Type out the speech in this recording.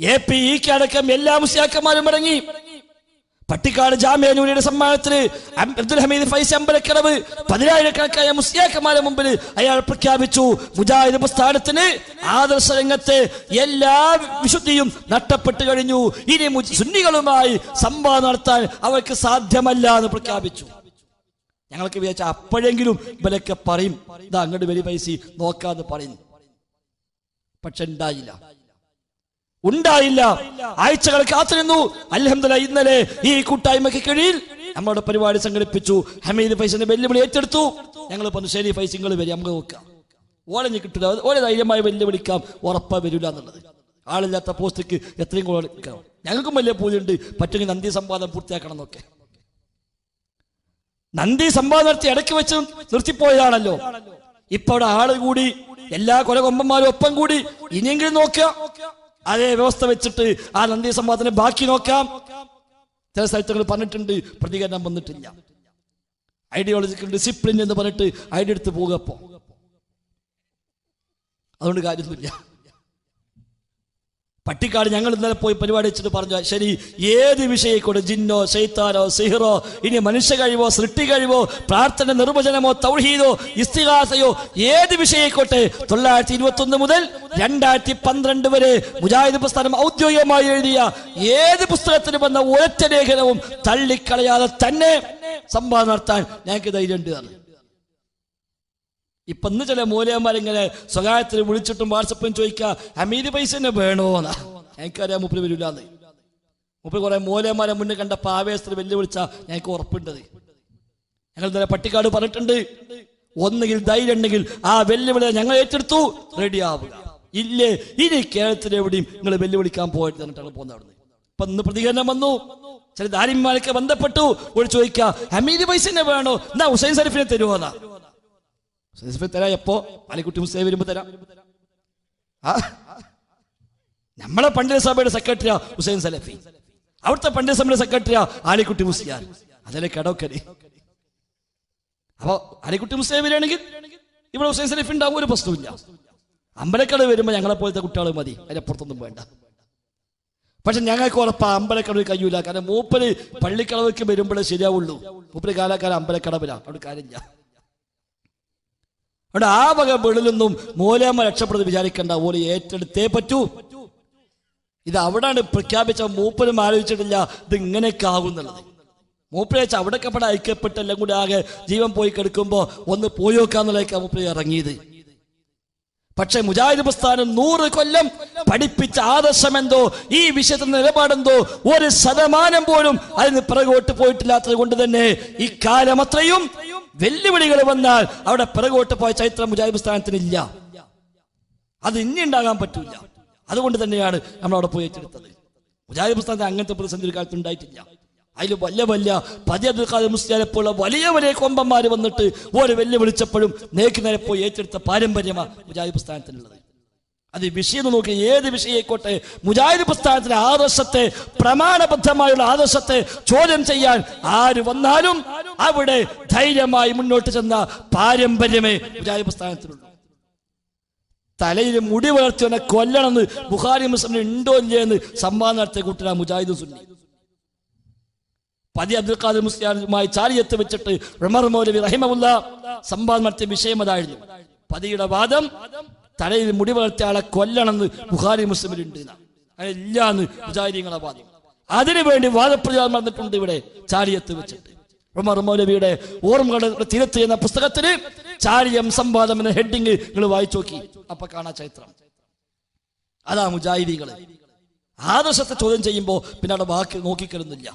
A P ഇക്ക് അടക്കം എല്ലാ മുസ്ലിയാക്കന്മാരും ഇറങ്ങി. പട്ടിക്കാട് ജാമ്യ ജോലിയുടെ സമ്മാനത്തിന് അബ്ദുൽ ഹമീദ് ഫൈസ് അമ്പലക്കടവ് പതിനായിരക്കണക്കായ മുസ്ലിയാക്കന്മാരുടെ മുമ്പിൽ അയാൾ പ്രഖ്യാപിച്ചു. മുജാഹിദ് പ്രസ്ഥാനത്തിന് ആദർശ രംഗത്തെ എല്ലാ വിശുദ്ധിയും നഷ്ടപ്പെട്ടു കഴിഞ്ഞു. ഇനി സുന്നികളുമായി സംവാദം നടത്താൻ അവർക്ക് സാധ്യമല്ല എന്ന് പ്രഖ്യാപിച്ചു. ഞങ്ങൾക്ക് വിചാരിച്ച അപ്പോഴെങ്കിലും ഇവരൊക്കെ പറയും ഇതാ അങ്ങോട്ട് വലിയ പൈസ നോക്കാന്ന് പറയുന്നു പക്ഷെ ഉണ്ടായില്ല. ഉണ്ടായില്ല. ആഴ്ചകൾ കാത്തിരുന്നു. അലഹമ്മദ ഇന്നലെ ഈ കൂട്ടായ്മയ്ക്ക് കീഴിൽ നമ്മുടെ പരിപാടി സംഘടിപ്പിച്ചു. ഹമീദ് ഫൈസിന്റെ വെല്ലുവിളി ഏറ്റെടുത്തു. ഞങ്ങൾ പറഞ്ഞു ശരി ഫൈസ് നിങ്ങൾ വരും നമുക്ക് നോക്കാം. ഓളഞ്ഞ് കിട്ടില്ല ഓരോ ധൈര്യമായി വെല്ലുവിളിക്കാം. ഉറപ്പ വരില്ല എന്നുള്ളത്. ആളില്ലാത്ത പോസ്റ്റിക്ക് എത്രയും കൂടെ ഞങ്ങൾക്കും വലിയ പൂജയുണ്ട് പറ്റുമെങ്കിൽ നന്ദി സംവാദം പൂർത്തിയാക്കണം എന്നൊക്കെ. നന്ദി സംവാദം നടത്തി ഇടയ്ക്ക് വെച്ച് നിർത്തിപ്പോയതാണല്ലോ. ഇപ്പൊ അവിടെ ആൾ കൂടി എല്ലാ കൊലകൊമ്പന്മാരും ഒപ്പം കൂടി ഇനിയെങ്കിലും നോക്കുക. അതേ വ്യവസ്ഥ വെച്ചിട്ട് ആ നന്ദി സംവാദത്തിന് ബാക്കി നോക്കാം. ചില സ്ഥലത്തുകൾ പറഞ്ഞിട്ടുണ്ട് പ്രതികരണം വന്നിട്ടില്ല. ഐഡിയോളജിക്കൽ ഡിസിപ്ലിൻ എന്ന് പറഞ്ഞിട്ട് ഐഡിയ എടുത്ത് പോകപ്പോ അതുകൊണ്ട് കാര്യമൊന്നുമില്ല. പട്ടിക്കാട് ഞങ്ങൾ ഇന്നലെ പോയി പരിപാടി വെച്ചിട്ട് പറഞ്ഞു ശരി ഏത് വിഷയിക്കൂടെ ജിന്നോ ശൈത്താനോ സിഹിറോ ഇനി മനുഷ്യ കഴിവോ സൃഷ്ടി കഴിവോ പ്രാർത്ഥന നിർവചനമോ തൗഹീദോ ഇസ്തിഹാസയോ ഏത് വിഷയിക്കോട്ടെ തൊള്ളായിരത്തി ഇരുപത്തി മുതൽ രണ്ടായിരത്തി പന്ത്രണ്ട് വരെ മുജാഹിദ് പ്രസ്ഥാനം ഔദ്യോഗികമായി എഴുതിയ ഏത് പുസ്തകത്തിന് വന്ന ഒരൊറ്റ ലേഖനവും തള്ളിക്കളയാതെ തന്നെ സംവാദം നടത്താൻ ഞങ്ങൾക്ക് ധൈര്യമുണ്ട് എന്ന്. ഇപ്പൊ ഇന്ന് ചില മൂലയന്മാരിങ്ങനെ സ്വകാര്യത്തിൽ വിളിച്ചിട്ടും വാട്സപ്പും ചോദിക്കുക ഹമീദ് പൈസ തന്നെ വേണോന്നാ? എനിക്കറിയാം മുപ്പിൽ വരില്ലാന്ന് മുപ്പിൽ കുറെ മൂലയന്മാരെ മുന്നേ കണ്ട ആവേശത്തിൽ വെല്ലുവിളിച്ച ഞങ്ങൾക്ക് ഉറപ്പുണ്ടത്. ഞങ്ങൾ ഇന്നലെ പട്ടിക്കാട് പറഞ്ഞിട്ടുണ്ട് ഒന്നുകിൽ ധൈര്യം ഉണ്ടെങ്കിൽ ആ വെല്ലുവിളി ഞങ്ങൾ ഏറ്റെടുത്തു റെഡിയാവുക ഇല്ലേ ഇനി കേരളത്തിൽ എവിടെയും നിങ്ങൾ വെല്ലുവിളിക്കാൻ പോയിട്ട് എന്നിട്ടാണ് പോകുന്നത് അവിടുന്ന്. ഇപ്പൊ ഇന്ന് പ്രതികരണം വന്നു. ചില ദാരിന്മാരൊക്കെ ബന്ധപ്പെട്ടു. ഒരു ചോദിക്കുക ഹമീദ് പൈസ തന്നെ വേണോ? എന്നാ ഹുസൈൻ സരിഫിനെ തരുമോന്നാ തരാം. എപ്പോ? പാലിക്കുട്ടി മുസ്ലിം വരുമ്പോ തരാം? നമ്മളെ പണ്ഡിത സഭയുടെ സെക്രട്ടറിയാ ഹുസൈൻ സലഫി. അവിടുത്തെ പണ്ഡിത സഭയുടെ സെക്രട്ടറിയാ ആലിക്കുട്ടി മുസ്ലിയാർ. അതല്ലേ കടോക്കരി അപ്പൊ ആലിക്കുട്ടി മുസ്ലിം വരികയാണെങ്കിൽ ഇവിടെ ഹുസൈൻ സലഫി ഉണ്ടാവും ഒരു പ്രശ്നമില്ല അമ്പലക്കട വരുമ്പോ ഞങ്ങളെ പോലത്തെ കുട്ടികൾ മതി. അതിനപ്പുറത്തൊന്നും വേണ്ട. പക്ഷെ ഞങ്ങൾക്ക് ഉറപ്പാ അമ്പലക്കടവ് കഴിയൂല. കാരണം മൂപ്പര് പള്ളിക്കടവയ്ക്ക് വരുമ്പോഴേ ശരിയാവുള്ളൂ. മൂപ്പര് കാലാകാലം അമ്പലക്കടവിലാ. അവിടെ കാര്യമില്ല. അവിടെ ആ വക വെളിലൊന്നും മൂലയമ്മ രക്ഷപ്പെടുന്നത് വിചാരിക്കേണ്ട. ഓൽ ഏറ്റെടുത്തേ പറ്റൂ. ഇത് അവിടെയാണ് പ്രഖ്യാപിച്ച മൂപ്പനും ആലോചിച്ചിട്ടില്ല ഇത് ഇങ്ങനെയൊക്കെ ആകുന്നുള്ളത് മൂപ്പരെ വെച്ചാൽ അവിടെയൊക്കെ ഐക്യപ്പെട്ട് എല്ലാം കൂടി ആകെ ജീവൻ പോയി കിടക്കുമ്പോൾ ഒന്ന് പോയി നോക്കാന്നുള്ളതൊക്കെ മൂപ്പര് ഇറങ്ങിയത്. പക്ഷെ മുജാഹിദ് പ്രസ്ഥാനം നൂറ് കൊല്ലം പഠിപ്പിച്ച ആദർശം എന്തോ ഈ വിഷയത്തിൽ നിലപാടെന്തോ ഒരു ശതമാനം പോലും അതിന് പിറകോട്ട് പോയിട്ടില്ലാത്തത് കൊണ്ട് തന്നെ ഇക്കാലം കാലം അത്രയും വെല്ലുവിളികൾ വന്നാൽ അവിടെ പിറകോട്ട് പോയ ചരിത്രം മുജാഹിബ് സ്ഥാനത്തിനില്ല. അത് ഇനി ഉണ്ടാകാൻ പറ്റില്ല അതുകൊണ്ട് തന്നെയാണ് നമ്മൾ അവിടെ പോയി ഏറ്റെടുത്തത്. മുജാഹിബ് സ്ഥാനത്ത് അങ്ങനത്തെ പ്രതിസന്ധി ഒരു കാലത്ത് ഉണ്ടായിട്ടില്ല. അതിൽ വലിയ വലിയ പതി അബ്ദുൽ ഖാദർ മുസ്ലിയാരെ പോലുള്ള വലിയ വലിയ കൊമ്പന്മാർ വന്നിട്ട് ഒരു വെല്ലുവിളിച്ചപ്പോഴും നേക്ക് നേരെ പോയി ഏറ്റെടുത്ത പാരമ്പര്യമാണ് മുജാഹിബ് സ്ഥാനത്തിനുള്ളത്. അത് വിഷയം നോക്കി ഏത് വിഷയമായിക്കോട്ടെ മുജാഹിദ് പ്രസ്ഥാനത്തിലെ ആദർശത്തെ പ്രമാണബദ്ധമായുള്ള ആദർശത്തെ ചോദ്യം ചെയ്യാൻ ആര് വന്നാലും അവിടെ ധൈര്യമായി മുന്നോട്ട് ചെന്ന പാരമ്പര്യമേ മുജാഹിദ് പ്രസ്ഥാനത്തിലുണ്ട്. തലയിൽ മുടി വളർത്തിയവനെ കൊല്ലണമെന്ന് ബുഹാരി മുസ്ലിം ഉണ്ടോ ഇല്ലേ എന്ന് സമ്മാനം നടത്തിയ കൂട്ടരാ മുജാഹിദ് സുന്നി. പതി അബ്ദുൽ ഖാദിർ മുസ്ലിയാറുമായി ചാരിയത്ത് വെച്ചിട്ട് ഉമർ മൗലവി റഹിമമുല്ല സംവാദം നടത്തിയ വിഷയം അതായിരുന്നു. പതിയുടെ വാദം തലയിൽ മുടി വളർത്തിയ ആളെ കൊല്ലണമെന്ന് ബുഖാരി മുസ്ലിമിലുണ്ട് അതില്ലാന്ന് മുജാഹിദീങ്ങളെ വാദം. അതിനുവേണ്ടി വാദപ്രചാരം നടന്നിട്ടുണ്ട് ഇവിടെ ചാരിയത്ത് വെച്ചിട്ട്. ഉമർ മൗലവിയുടെ ഓർമ്മകളുടെ തിരത്ത് എന്ന പുസ്തകത്തിന് ചാരിയം സംവാദം എന്ന ഹെഡിങ് നിങ്ങൾ വായിച്ചു നോക്കി. അപ്പൊ കാണാ ചരിത്രം. അതാ മുജാഹിദികൾ ആദർശത്തെ ചോദ്യം ചെയ്യുമ്പോൾ പിന്നെ അവിടെ വാക്ക് നോക്കിക്കരുന്നില്ല